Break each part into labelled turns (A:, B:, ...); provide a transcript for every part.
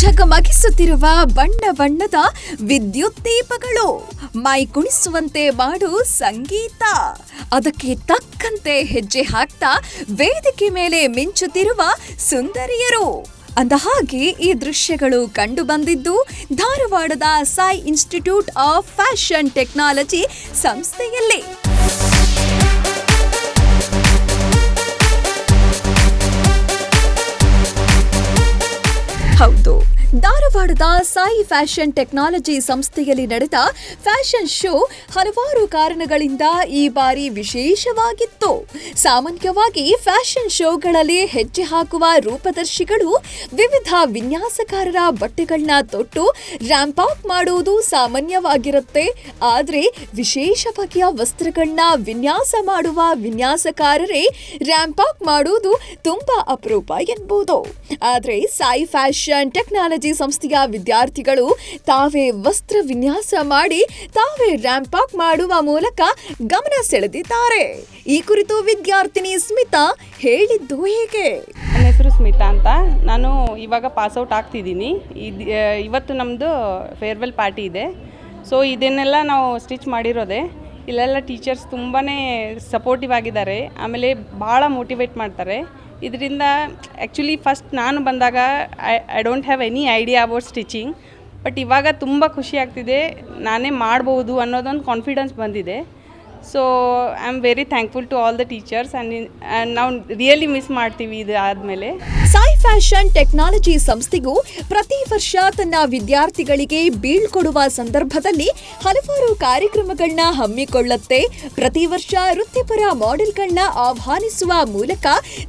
A: ಝಗಮಗಿಸುತ್ತಿರುವ ಬಣ್ಣ ಬಣ್ಣದ ವಿದ್ಯುತ್ ದೀಪಗಳು ಮೈ ಕುಣಿಸುವಂತೆ ಮಾಡು ಸಂಗೀತ. ಅದಕ್ಕೆ ತಕ್ಕಂತೆ ಹೆಜ್ಜೆ ಹಾಕ್ತಾ ವೇದಿಕೆ ಮೇಲೆ ಮಿಂಚುತ್ತಿರುವ ಸುಂದರಿಯರು. ಅಂದ ಹಾಗೆ ಈ ದೃಶ್ಯಗಳು ಕಂಡು ಬಂದಿದ್ದು ಧಾರವಾಡದ Sai institute of fashion technology ಸಂಸ್ಥೆಯಲ್ಲಿ. ಧಾರವಾಡದ ಸಾಯಿ ಫ್ಯಾಷನ್ ಟೆಕ್ನಾಲಜಿ ಸಂಸ್ಥೆಯಲ್ಲಿ ನಡೆದ ಫ್ಯಾಷನ್ ಶೋ ಹಲವಾರು ಕಾರಣಗಳಿಂದ ಈ ಬಾರಿ ವಿಶೇಷವಾಗಿತ್ತು. ಸಾಮಾನ್ಯವಾಗಿ ಫ್ಯಾಷನ್ ಶೋಗಳಲ್ಲಿ ಹೆಜ್ಜೆ ಹಾಕುವ ರೂಪದರ್ಶಿಗಳು ವಿವಿಧ ವಿನ್ಯಾಸಕಾರರ ಬಟ್ಟೆಗಳನ್ನ ತೊಟ್ಟು ರ್ಯಾಂಪ್ ಆಫ್ ಮಾಡುವುದು ಸಾಮಾನ್ಯವಾಗಿರುತ್ತೆ. ಆದರೆ ವಿಶೇಷ ಬಗೆಯ ವಸ್ತ್ರಗಳನ್ನ ವಿನ್ಯಾಸ ಮಾಡುವ ವಿನ್ಯಾಸಕಾರರೇ ರ್ಯಾಂಪ್ ಆಫ್ ಮಾಡುವುದು ತುಂಬಾ ಅಪರೂಪ ಎನ್ಬೋದು ಆದರೆ ಸಾಯಿ ಫ್ಯಾಷನ್ ಟೆಕ್ನಾಲಜಿ ಸಂಸ್ಥೆಯ ವಿದ್ಯಾರ್ಥಿಗಳು ತಾವೇ ವಸ್ತ್ರ ವಿನ್ಯಾಸ ಮಾಡಿ, ತಾವೇ ರ್ಯಾಂಪ್ ಪಾಕ್ ಮಾಡುವ ಮೂಲಕ ಗಮನ ಸೆಳೆದಿದ್ದಾರೆ. ಈ ಕುರಿತು ವಿದ್ಯಾರ್ಥಿನಿ ಸ್ಮಿತಾ ಹೇಳಿದ್ದು ಹೇಗೆ?
B: ನನ್ನ ಹೆಸರು ಸ್ಮಿತಾ ಅಂತ. ನಾನು ಇವಾಗ ಪಾಸ್ಔಟ್ ಆಗ್ತಿದ್ದೀನಿ. ಇದು ಇವತ್ತು ನಮ್ಮದು ಫೇರ್ವೆಲ್ ಪಾರ್ಟಿ ಇದೆ. ಸೊ ಇದನ್ನೆಲ್ಲ ನಾವು ಸ್ಟಿಚ್ ಮಾಡಿರೋದೆ. ಇಲ್ಲೆಲ್ಲ ಟೀಚರ್ಸ್ ತುಂಬಾ ಸಪೋರ್ಟಿವ್ ಆಗಿದ್ದಾರೆ. ಆಮೇಲೆ ಭಾಳ ಮೋಟಿವೇಟ್ ಮಾಡ್ತಾರೆ. ಇದರಿಂದ ಆ್ಯಕ್ಚುಲಿ ಫಸ್ಟ್ ನಾನು ಬಂದಾಗ I I don't have any idea about stitching but ಇವಾಗ ತುಂಬ ಖುಷಿ ಆಗ್ತಿದೆ, ನಾನೇ ಮಾಡ್ಬೋದು ಅನ್ನೋದೊಂದು ಕಾನ್ಫಿಡೆನ್ಸ್ ಬಂದಿದೆ. So I am very thankful to all the teachers and ನಾವು ರಿಯಲಿ ಮಿಸ್ ಮಾಡ್ತೀವಿ ಇದು ಆದಮೇಲೆ
A: ಸಾಯಿ ಫ್ಯಾಷನ್ ಟೆಕ್ನಾಲಜಿ ಸಂಸ್ಥೆಗೂ ಪ್ರತಿ ವರ್ಷ ತನ್ನ ವಿದ್ಯಾರ್ಥಿಗಳಿಗೆ ಬೀಳ್ಕೊಡುವ ಸಂದರ್ಭದಲ್ಲಿ ಹಲವಾರು ಕಾರ್ಯಕ್ರಮಗಳನ್ನ ಹಮ್ಮಿಕೊಳ್ಳುತ್ತೆ. ಪ್ರತಿ ವರ್ಷ ವೃತ್ತಿಪರ ಮಾಡೆಲ್ಗಳನ್ನ ಆಹ್ವಾನಿಸುವ ಮೂಲಕ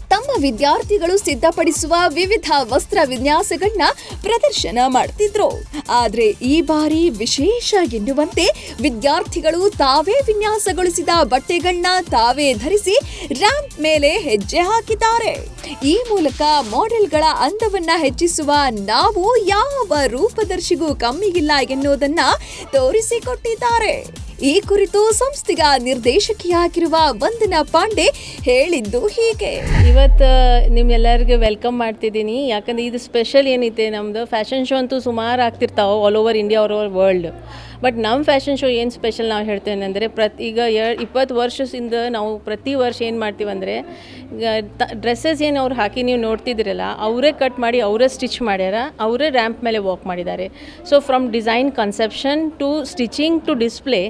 A: ತಮ್ಮ ವಿದ್ಯಾರ್ಥಿಗಳು ಸಿದ್ಧಪಡಿಸುವ ವಿವಿಧ ವಸ್ತ್ರ ವಿನ್ಯಾಸಗಳನ್ನ ಪ್ರದರ್ಶನ ಮಾಡ್ತಿದ್ರು. ಆದ್ರೆ ಈ ಬಾರಿ ವಿಶೇಷ ಎನ್ನುವಂತೆ ವಿದ್ಯಾರ್ಥಿಗಳು ತಾವೇ ವಿನ್ಯಾಸಗೊಳಿಸಿದ ಬಟ್ಟೆಗಳನ್ನ ತಾವೇ ಧರಿಸಿ ರ್ಯಾಂಪ್ ಮೇಲೆ ಹೆಜ್ಜೆ ಹಾಕಿದ್ದಾರೆ. ಈ ಮೂಲಕ ಮಾಡೆಲ್ಗಳ ಅಂದವನ್ನ ಹೆಚ್ಚಿಸುವ ನಾವು ಯಾವ ರೂಪದರ್ಶಿಗೂ ಕಮ್ಮಿಗಿಲ್ಲ ಎನ್ನುವುದನ್ನ ತೋರಿಸಿಕೊಟ್ಟಿದ್ದಾರೆ. ಈ ಕುರಿತು ಸಂಸ್ಥೆಯ ನಿರ್ದೇಶಕಿಯಾಗಿರುವ ವಂದನಾ ಪಾಂಡೆ ಹೇಳಿದ್ದು ಹೀಗೆ.
C: ಇವತ್ತು ನಿಮ್ಮೆಲ್ಲರಿಗೆ ವೆಲ್ಕಮ್ ಮಾಡ್ತಿದ್ದೀನಿ. ಯಾಕಂದ್ರೆ ಇದು ಸ್ಪೆಷಲ್ ಏನಿದೆ ನಮ್ಮದು ಫ್ಯಾಷನ್ ಶೋ ಅಂತೂ ಸುಮಾರು ಆಗ್ತಿರ್ತಾವೆ all over India all over world but ನಮ್ಮ ಫ್ಯಾಷನ್ ಶೋ ಏನು ಸ್ಪೆಷಲ್ ನಾವು ಹೇಳ್ತೇನೆ ಅಂದರೆ ಪ್ರತಿ, ಈಗ ಇಪ್ಪತ್ತು ವರ್ಷದಿಂದ ನಾವು ಪ್ರತಿ ವರ್ಷ ಏನು ಮಾಡ್ತೀವಿ ಅಂದರೆ ಡ್ರೆಸ್ಸಸ್ ಏನು ಅವ್ರು ಹಾಕಿ ನೀವು ನೋಡ್ತಿದ್ದೀರಲ್ಲ, ಅವರೇ ಕಟ್ ಮಾಡಿ ಅವರೇ ಸ್ಟಿಚ್ ಮಾಡ್ಯಾರ, ಅವರೇ ರ್ಯಾಂಪ್ ಮೇಲೆ ವಾಕ್ ಮಾಡಿದ್ದಾರೆ. So from design conception to stitching to display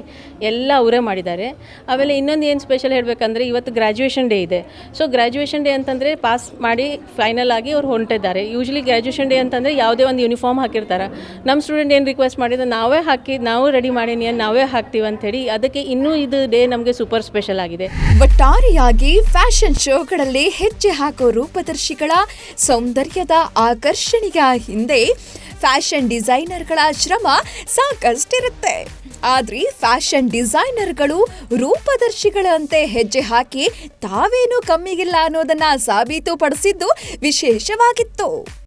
C: ಎಲ್ಲ ಅವರೇ ಮಾಡಿದ್ದಾರೆ. ಆಮೇಲೆ ಇನ್ನೊಂದು ಏನು ಸ್ಪೆಷಲ್ ಹೇಳಬೇಕಂದ್ರೆ ಇವತ್ತು ಗ್ರ್ಯಾಜುಯೇಷನ್ ಡೇ ಇದೆ. ಸೊ ಗ್ರ್ಯಾಜುಯೇಷನ್ ಡೇ ಅಂತಂದರೆ ಪಾಸ್ ಮಾಡಿ ಫೈನಲ್ ಆಗಿ ಅವ್ರು ಹೊಂಟಿದ್ದಾರೆ. ಯೂಶ್ವಲಿ ಗ್ರ್ಯಾಜುಯೇಷನ್ ಡೇ ಅಂತಂದರೆ ಯಾವುದೇ ಒಂದು ಯೂನಿಫಾರ್ಮ್ ಹಾಕಿರ್ತಾರೆ. ನಮ್ಮ ಸ್ಟೂಡೆಂಟ್ ಏನು ರಿಕ್ವೆಸ್ಟ್ ಮಾಡಿದ್ರೆ ನಾವೇ ಹಾಕಿ, ನಾವು ರೆಡಿ ಮಾಡೀನಿ ನಾವೇ ಹಾಕ್ತೀವಿ ಹೇಳಿ ಅದಕ್ಕೆ ಇನ್ನೂ ಇದು ಡೇ ನಮಗೆ ಸೂಪರ್ ಸ್ಪೆಷಲ್ ಆಗಿದೆ.
A: ಒಟ್ಟಾರೆಯಾಗಿ ಫ್ಯಾಷನ್ ಶೋಗಳಲ್ಲಿ ಹೆಜ್ಜೆ ಹಾಕೋ ರೂಪದರ್ಶಿಗಳ ಸೌಂದರ್ಯದ ಆಕರ್ಷಣೆಯ ಹಿಂದೆ ಫ್ಯಾಷನ್ ಡಿಸೈನರ್ಗಳ ಶ್ರಮ ಸಾಕಷ್ಟಿರುತ್ತೆ. ಆದ್ರೆ ಫ್ಯಾಷನ್ ಡಿಸೈನರ್ಗಳು ರೂಪದರ್ಶಿಗಳಂತೆ ಹೆಜ್ಜೆ ಹಾಕಿ ತಾವೇನು ಕಮ್ಮಿಗಿಲ್ಲ ಅನ್ನೋದನ್ನ ಸಾಬೀತುಪಡಿಸಿದ್ದು ವಿಶೇಷವಾಗಿತ್ತು.